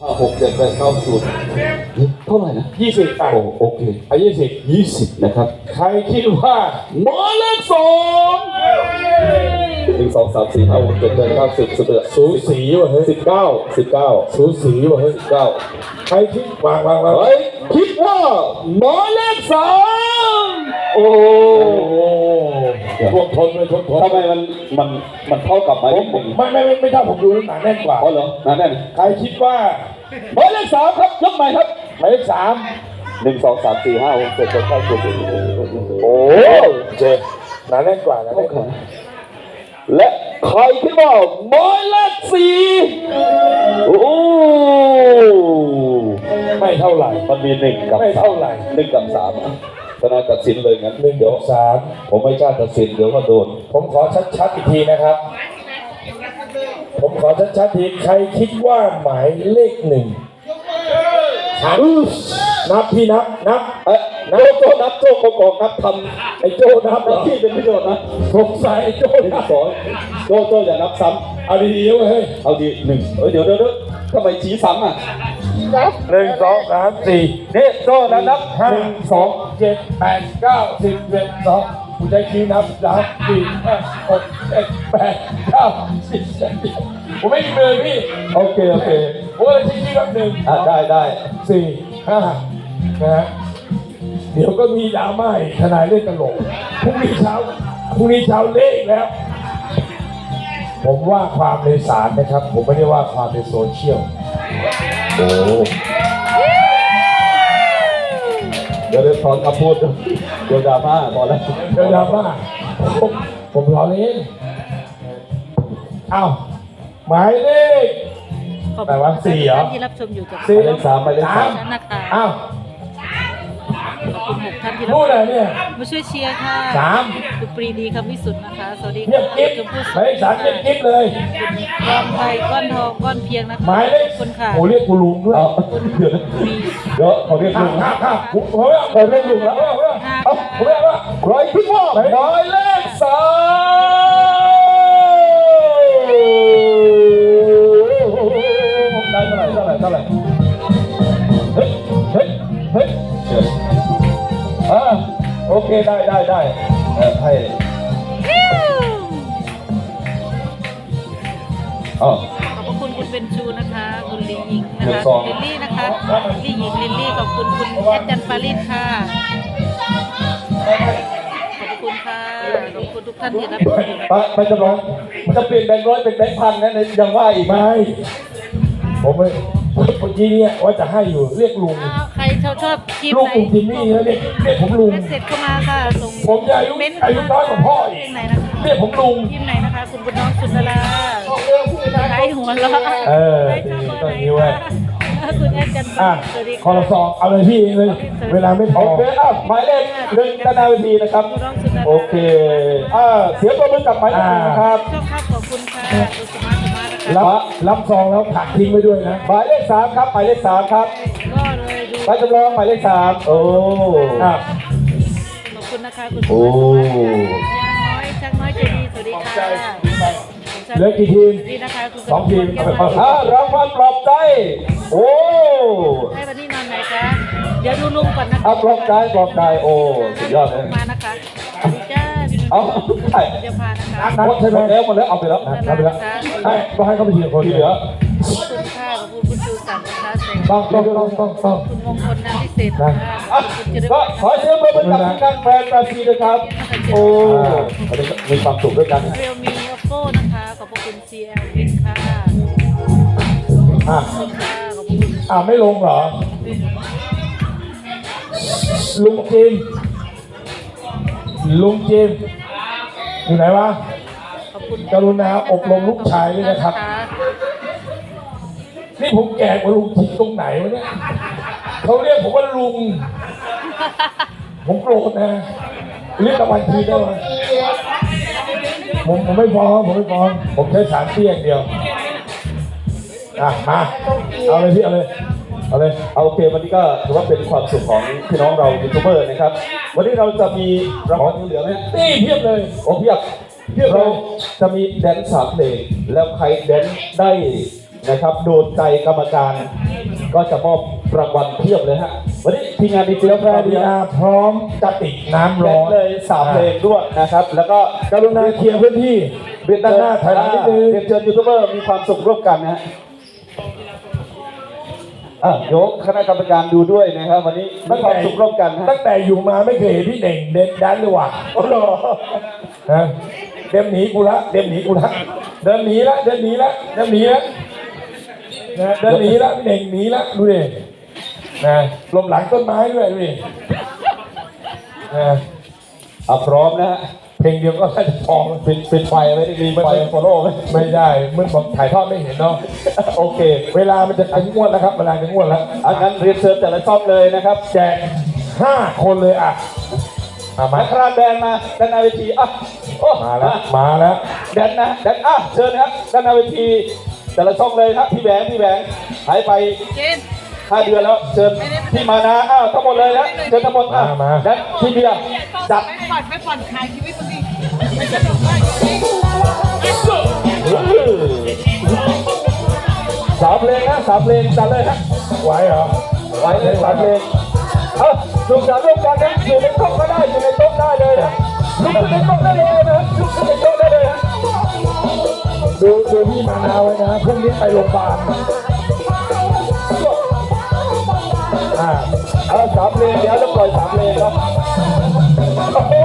ห้าหกเจ็ดแปดเก้าศูนย์เท่าไหร่นะยี่สิบอะโอ้โอเคอะยี่สิบยี่สิบนะครับ ใครคิดว่าหมายเลขสองหนึ่งสองสามสี่ห้าหกเจ็ดแปดเก้าสิบสิบเอ็ดสูสีวะเฮ้ยสิบเก้าสิบเก้าสูสีวะเฮ้ยสิบเก้าใครคิดวางวางวางเฮ้ยคิดว่าหมายเลขสามโอ้โอ้ ทวงทนเลยทวงทนทำไมมันมันมันเท่ากับหมายผเลมขหนึ่งไม่ไม่ไม่ไม่ถ้าผมดูน้ำหนักแน่นกว่าอ๋อเหรอนั่นแน่นใครคิดว่าหมายเลขสามครับยกใหม่ครับหมายเลขสามหนึ่งสองสามสี่ห้าหกเจ็ดแปดเก้าสิบโอ้เจหนาแน่นกว่าหนาแน่นกว่าและใครคิดว่าหมายเลขสี่โอ้ไม่เท่าไหร่มันมีหนึ่งกับไม่เท่าไหร่หนึ่งกับสาม ธนาตัดสินเลยงั้นหนึ่งเดี๋ยวสามผมไม่กล้าตัดสินเดี๋ยวก็โดน ผมขอชัดๆอีกทีนะครับ ผมขอชัดๆทีใครคิดว่าหมายเลขหนึ่งหันนับพี่นับนับเอ๊ะโจโจนับโจโกโกนับทำไอ้โจนับแล้วที่เป็นประโยชน์นะสงสัยไอ้โจ้หนึ่งนับสองโจโจอย่านับซ้ เอาดีๆเว้ยเฮ้ยำเอาดีหนึ่งเอ้ยเดี๋ยวเดี๋ยวเดี๋ยวทำไมชี้ซ้ำอะหนึ่งสองสามสี่นี่โจนับนับห้าหนึ่งสองเจ็ดแปดเก้าสิบเอ็ดสองกูใช้คิวนับสามสี่ห้าหกเจ็ดแปดเก้าสิบเอ็ดผมไม่มีมือพี่ โอเค โอเคผมเลยชี้คิวนับหนึ่งอะได้ได้สี่ห้านะฮะเดี๋ยวก็มีดราม่าอีกทนายเล่นตลกพรุ่งนี้เช้าพรุ่งนี้เช้าเละอีกแล้ว ผมว่าความในศาลนะครับ ผมไม่ได้ว่าความในโซเชียลโอ้เดี๋ยวเดี๋ยวถอนคำพูดเดี๋ยวดราม่าพอแล้วเดี๋ยวดราม่าผมผมรอเล่นเอ้าหมายเลขขอบแต่คุณว่าสี่เหรอท่านที่รับชมอยู่จากสี่ หมายเลขสามหมายเลขสามนั้นนะคะ อ้าวขอบคุณหก ท่านที่รับพูดชอะไรมเนี่ยมาช่วยเชียร์ค่ะสามคุณปรีดีคำวิสุทธ์นะคะ สวัสดีเงียบกิ๊บชมพู่หมายเลขสามเงียบกิ๊บเลยก้อนไทยก้อนทองก้อนเพียงนะคะหมายเลขขอบคุณค่ะโอ้เรียกกูลุงด้วยเอาเดี๋ยวนะมีเดี๋ยวขอเรียกข้าลุมงข้ามข้ามผมผมไม่เอาผมเรียกลุงแล้วเอาเอาผมไม่เอาว่าใครคิดว่าหมายเลขสามได้เท่าไหร่เท่าไหร่เท่าไหร่ โอเคได้ได้ได้เออให้อ๋อขอบพระคุณคุณเป็นชูนะคะ คุณลีหญิงนะหนึ่คะงสองลิลลี่นะคะลี่หญิงลิลลี่ขอบคุณคุณแอดจันปาริสค่ะขอบคุณค่ะขอบคุณทุกท่านที่รับชมอยู่ไปไปจำลองจะเปลี่ยนแบงค์ร้อยเป็นแบงค์พันนะยังว่าอีกไหมไม่ผมไม่เมื่อกี้เนี่ยว่าจะให้อยู่เรียกลุง อ้าวใครชอบชอบทีมลูกไหนลุงจิมมี่แล้วเรียกเรียกผมลุงเสร็จเข้ามาค่ะส่งผมจะอายุเม้นต์อายุน้อยกว่าพ่ออีกทีมไหนนะคะเรียกผมลุง ทีมไหนนะคะคุณบุญน้องสุนทราใช้หัวเราะเออใช้ชอบเบอร์ต้องไหนอย่างนี้เว้ยคะคุณแอดจันทร์อะสวัสดีคอร์สองเอาเลยพี่เองเลย เวลาไม่พโออเคอะหมายเลขหนึ่งด้านหน้าเวทีนะครับคุณน้องสุนทราโอเคอ่าเสียงปรบมือกับหมายเลขหนึ่งนะครับ ชอบครับขอบคุณค่ะคุณสมาร์ทสมาร์ทนะคะรับรับซองแล้วถักทิ้งไว้ด้วยนะ หมายเลขสามครับหมายเลขสามครับก็เลยดู ไปจำลองหมายเลขสามโอ้อะขอบคุณนะคะคุณสโอ้มาร์ทสมาร์ทช้างน้อยช้างน้อยใจดีสวัสดีค่ะเหลือกี่ทีม นี่นะคะคุณสองทีมเอาไปอ่ารางวัลปลอบใจ โอ้ให้วันนี้นอนไหนคะ เดี๋ยวดูลุงก่อนนะคะเอาปลอบใจปลอบใจโอ้สุดยอดเลยมานะคะสวัสดีจ้าเอาใช่เดี๋ยวพานะคะนัดหมดใช่ไหมแล้วหมดแล้วเอาไปแล้วนัดนัดไปแล้วให้ต้องให้เขาไปทีละคนที่เหลือขอ ต้องต้องต้องต้องต้อง คุณมงคลนันทิเศษนะอะก็ขอเชิญปรบมือกับทีมงานแฟนบราซิลนะครับ โอ้วันนี้มีความสุขด้วยกันเรียวมีโอโก้นะคะขอบพระคุณ CL วินค่ะอะขอบคุณค่ะขอบคุณอะไม่ลงเหรอ ลุงจิมลุงจิมอยู่ไหนวะ ขอบคุณกรุณาอบรมลูกชายด้วยนะครับ นี่ผมแก่กว่าลุงจิมตรงไหนวะเนี่ยเขาเรียกผมว่าลุง ผมโกรธนะเรียกตะวันทีได้ไหมผมผมไม่ฟ้องผมไม่ฟ้องผมใช้สารเตี้ยอย่างเดียวอะมาเอาเลยพี่เอาเลยเอาเลยเอาโอเควันนี้ก็ถือว่าเป็นความสุขของพี่น้องเรายูทูบเบอร์นะครับ วันนี้เราจะมีรางวัลที่เหลือไหมนี่เพียบเลยโอ้เพียบเพียบเราจะมีแดนซ์สามเพลงแล้วใครแดนซ์ได้ นะครับโดนใจกรรมการ ก็จะมอบรางวัลเพียบเลยฮะวันนี้ทีมงานดีเจแล้วแพก็รดีดีอาอาพร้อมกระติกน้ำร้ร้ออนนเลยสามเพลงด้วยนะครับ แล้วก็กรุณาเคลียร์พื้นที่เรียนด้านหน้าถอยหลังนิดนึงเรียนเชิญยูทูบเบอร์มีความสุขร่วมกันนะฮะอะยกคณะกรรมการดูด้วยนะครับวันนี้มีความสุขร่วมกันนะฮะตั้งแต่อยู่มาไม่เคยเห็นพี่เน่งเด่นดันเลยว่ะโอ้โหนะเดินหนีกูละเดินหนีกูละเดินหนีละเดินหนีละเดินหนีละ นะเดินหนีละพี่เน่งหนีละดูดินะหลบหลังต้นไม้ด้วยดูดินะอะพร้อมนะฮะเพลงเดียวก็น่าจะพอปิดปิดไฟไว้ได้มีไฟโฟโล่ไหมไม่ได้มึงบอกถ่ายทอดไม่เห็นเนาะโอเค เวลามันจะถึงงวดแล้วครับเวลาจะงวดแล้วอันนั้นเรียนเชิญแต่ละช่องเลยนะครับ แจกห้าคนเลยอะมามานักคราแดนมาด้านหน้าเวทีอะโอ้มาแล้วมาแล้วแดนนะแดนอะเชิญนะครับด้านหน้าเวที แต่ละช่องเลยครับพี่แบงค์พี่แบงค์หายไปเจนห้าเดือนแล้วเชิญพี่มานะอ้าวทั้งหมดเลยนะเชิญทั้งหมดอะแดนพี่เบียร์จัดไม่ผ่อนไม่ผ่อนคลายชีวิตตรงนี้ไม่สนุกมากจริงสามเพลงนะสามเพลงจัดเลยนะไหวเหรอไว้เลยสามเพลงเอ้าดูสามร่วมกันนะอยู่ในโต๊ะก็ได้อยู่ในโต๊ะได้เลยนะลุกขึ้นในโต๊ะได้เลยนะ ดูดูพี่มานาไว้นะพรุ่งนี้ไปโรงพยาบาลอ่าเอาสามเลนเดี๋ยวจะปล่อยสามเลนครับโอ้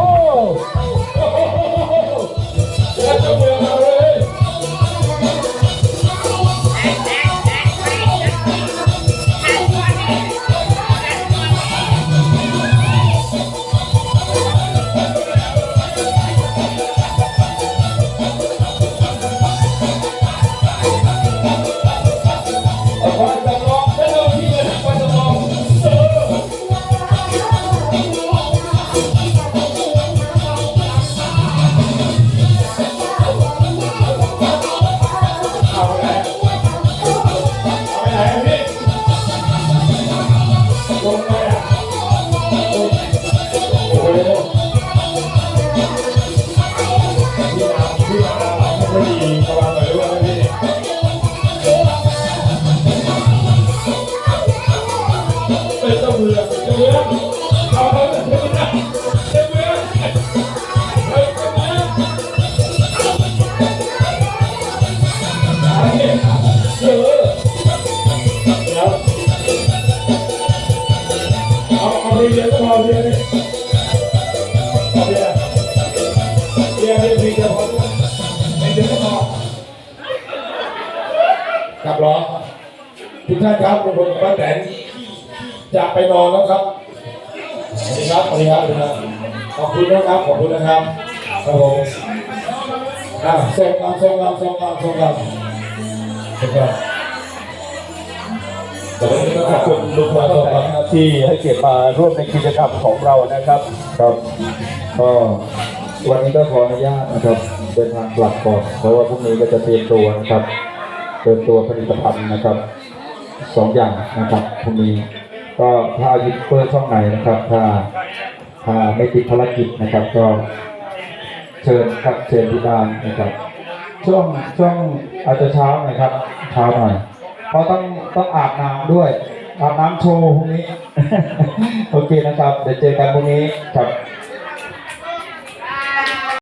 ครับเหรอทุกท่านครับลุงพลป้าแตนจะไปนอนแล้วครับ วัสดีครับสวัสดีครับสวัสดีครับ ขอบคุณนะครับ ขอบคุณนะครับ ครับผมอ่าส่งงานส่งงานส่งงานส่งงานครับแต่วันนี้ก็ขอบคุณลุงพลป้าแตนนะครับที่ให้เกียรติมาร่วมในกิจกรรมของเรานะครับ ครับก็วันนี้ก็ขออนุญาตนะครับเดินทางกลับก่อนเพราะว่าพรุ่งนี้ก็จะเตรียมตัวนะครับเตรียมตัวผลิตภัณฑ์นะครับสองอย่างนะครับพรุ่งนี้ ก็ถ้าหยิบเปิดช่องไหนนะครับ ถ้าถ้าไม่ติดภารกิจนะครับ ก็เชิญครับเชิญที่บ้านนะครับ ช่วงช่วงอาจจะเช้าหน่อยครับเช้าหน่อยเพราะต้องต้องอาบน้ำด้วยอาบน้ำโชว์พรุ่งนี้ โอเคนะครับเดี๋ยวเจอกันพรุ่งนี้ครับ